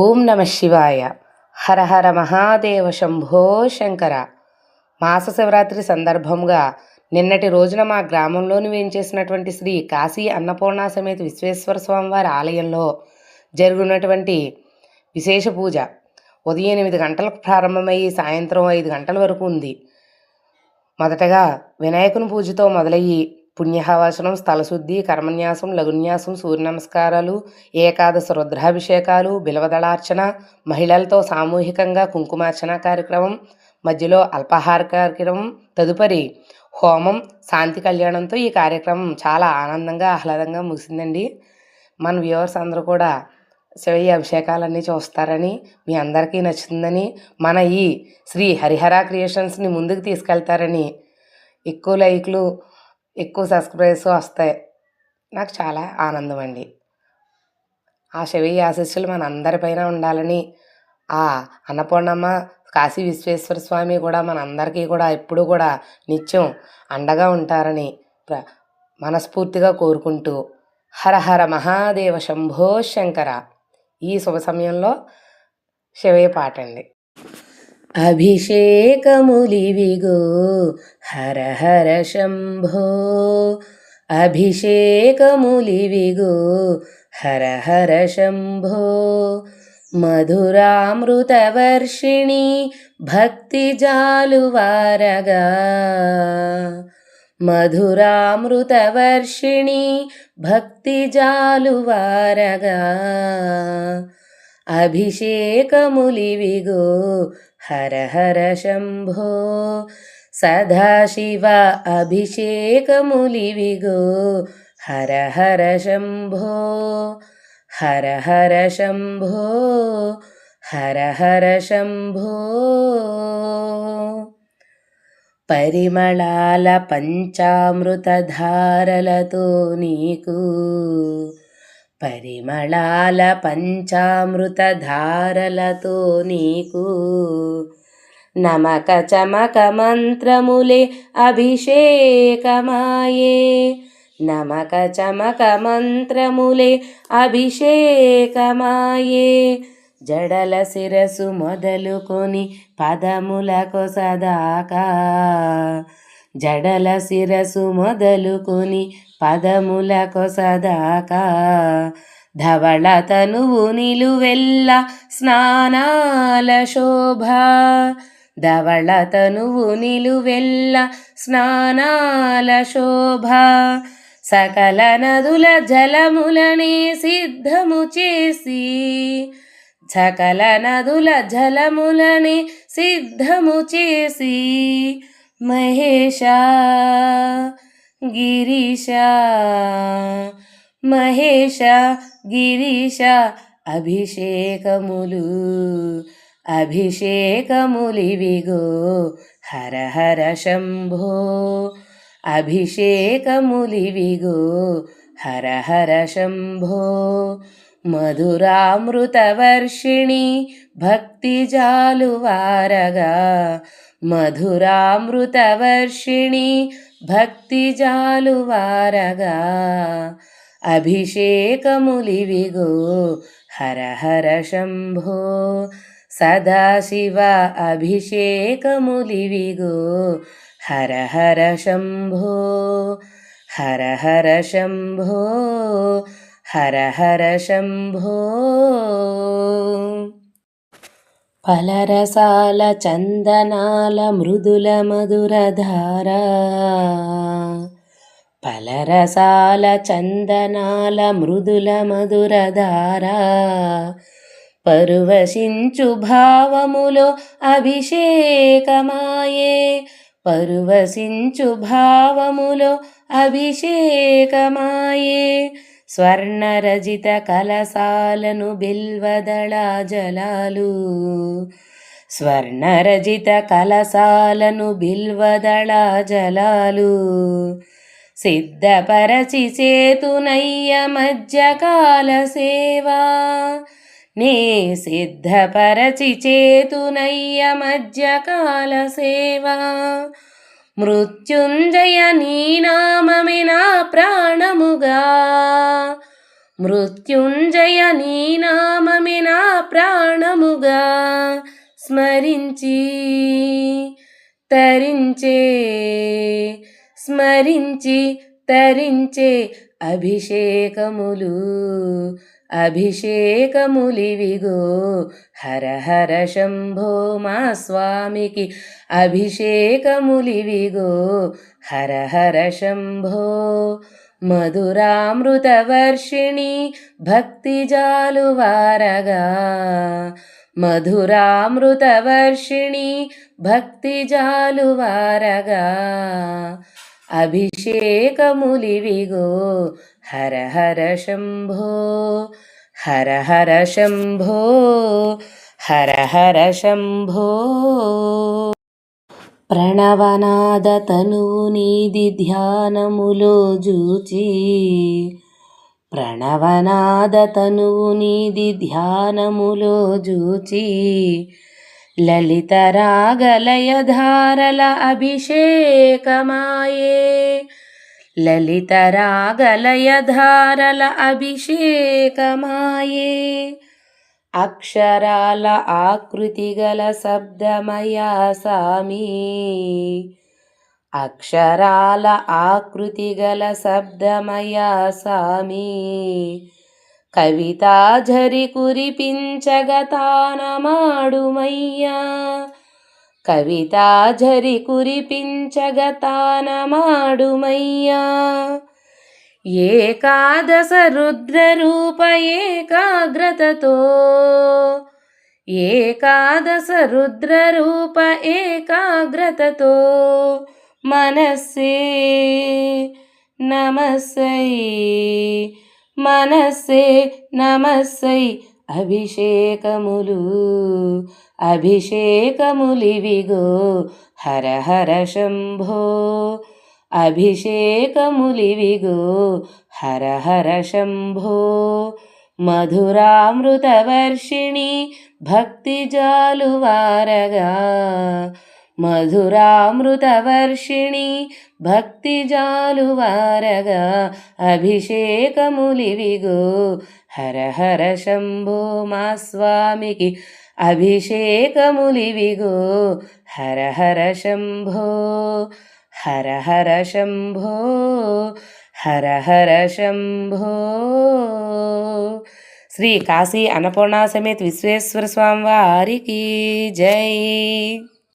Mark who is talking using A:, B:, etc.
A: ఓం నమ శివాయ. హర హర మహాదేవ శంభో శంకర. మాస శివరాత్రి సందర్భంగా నిన్నటి రోజున మా గ్రామంలోని వేయించేసినటువంటి శ్రీ కాశీ అన్నపూర్ణ సమేత విశ్వేశ్వర స్వామివారి ఆలయంలో జరుగునటువంటి విశేష పూజ. ఉదయం ఎనిమిది గంటలకు ప్రారంభమయ్యి సాయంత్రం ఐదు గంటల వరకు ఉంది. మొదటగా వినాయకుని పూజతో మొదలయ్యి పుణ్యహవసనం స్థలశుద్ధి కర్మన్యాసం లఘున్యాసం సూర్య నమస్కారాలు ఏకాదశ రుద్రాభిషేకాలు బిలవదళార్చన మహిళలతో సామూహికంగా కుంకుమార్చన కార్యక్రమం మధ్యలో అల్పాహార కార్యక్రమం తదుపరి హోమం శాంతి కళ్యాణంతో ఈ కార్యక్రమం చాలా ఆనందంగా ఆహ్లాదంగా ముగిసిందండి. మన వ్యూవర్స్ అందరూ కూడా శివయ్య అభిషేకాలన్నీ చూస్తారని మీ అందరికీ నచ్చుతుందని మన ఈ శ్రీ హరిహర క్రియేషన్స్ని ముందుకు తీసుకెళ్తారని ఎక్కువ లైక్లు ఎక్కువ సబ్స్క్రైబ్స్ వస్తాయి నాకు చాలా ఆనందం అండి. ఆ శివయ్య ఆశీస్సులు మన అందరిపైన ఉండాలని ఆ అన్నపూర్ణమ్మ కాశీ విశ్వేశ్వర స్వామి కూడా మన అందరికీ కూడా ఎప్పుడూ కూడా నిత్యం అండగా ఉంటారని ప్ర మనస్ఫూర్తిగా కోరుకుంటూ హర హర మహాదేవ శంభో శంకర. ఈ శుభ సమయంలో శివయ్య పాట అండి అభిషేకములివిగో. హర హర శంభో. అభిషేకములివిగో. హర హర శంభో. మధురామృతవర్షిణి భక్తి జాలువారగా మధురామృతవర్షిణి భక్తి జాలువారగా అభిషేకములివిగో. హర హర శంభో. సదాశివ అభిషేకములివిగో. హర హర శంభో. హర హర శంభో. హర హర శంభో. పరిమళాల పంచామృతధారలతో నీకు పరిమళాల పంచామృతధారలతో నీకు నమక చమక మంత్రములే అభిషేకమాయే. నమక చమక మంత్రములే అభిషేకమాయే. జడల శిరసు మొదలుకొని పదములకు సదాకా జడల శిరసు మొదలుకొని పదములకు సదాకా ధవళ తనువు నిలువెల్ల స్నానాల శోభ. ధవళ తనువు నిలువెల్ల స్నానాల శోభ. సకల నదుల జలములని సిద్ధము చేసి సకల నదుల జలములని సిద్ధము చేసి మహేష గిరీశ మహేష గిరీశ అభిషేకములు అభిషేకములివిగో హర హర శంభో అభిషేకములివిగో హర హర శంభో మధురామృతవర్షిణి భక్తి జాలువారగా మధురామృతవర్షిణి భక్తి జాలువారగా అభిషేకములివిగో హర హర శంభో. సదాశివ అభిషేకములివిగో హర హర శంభో. హర హర శంభో. హర హర శంభో. ఫలరసాల చందనాల మృదుల మధురధార ఫలరసాల చందనాల మృదుల మధురధార పరువశించు భావములో అభిషేకమాయే. పరువశించు భావములో అభిషేకమాయే. స్వర్ణరజిత కలసాలను బిల్వదళ జలాలు. స్వర్ణరజిత కలసాలను బిల్వదళ జలాలు. సిద్ధపరచి చేతునయ్య మధ్యకాల సేవా. నీ సిద్ధపరచి చేతునయ్య మధ్యకాల సేవా. మృత్యుంజయ నీనా మృత్యుంజయ నీ నామమే నా స్మరించి తరించే స్మరించి తరించే అభిషేకములు అభిషేకములివిగో. హర హర శంభో మా స్వామికి అభిషేకములివిగో. హర హర శంభో మధురామృతవర్షిణి భక్తి జాలువారగా. మధురామృతవర్షిణి భక్తి జాలువారగా. అభిషేకములివిగో హర హర శంభో హర హర శంభో హర హర శంభో. ప్రణవనాద తనువు నీది ధ్యానములో జూచి ప్రణవనాద తనువు నీది ధ్యానములో జూచి లలిత రాగలయధారల అభిషేకమాయే లలిత రాగలయధారల అభిషేకమాయే. అక్షరాల ఆకృతి గల శబ్దమయా సామి. అక్షరాల ఆకృతి గల శబ్దమయా సామి. కవితా ఝరి కురిపించగతానమాడుమయ్యా కవితా ఝరి కురిపించగతానమాడుమయ్యా ఏకాదశ రుద్రరూప ఏకాగ్రతతో ఏకాదశ రుద్రరూప ఏకాగ్రతతో. మనస్సే నమస్సై మనస్సే నమస్సై అభిషేకములు. అభిషేకములివిగో హర హర శంభో. అభిషేకములివిగో. హర హర శంభో. మధురామృతవర్షిణి భక్తి జాలువారగా. మధురామృతవర్షిణి భక్తి జాలువారగా. అభిషేకములివిగో. హర హర శంభో మా స్వామికి అభిషేకములివిగో. హర హర శంభో. హర హర శంభో హర హర శంభో శ్రీ కాశీ అన్నపూర్ణ సమేత విశ్వేశ్వర స్వామి వారికి జై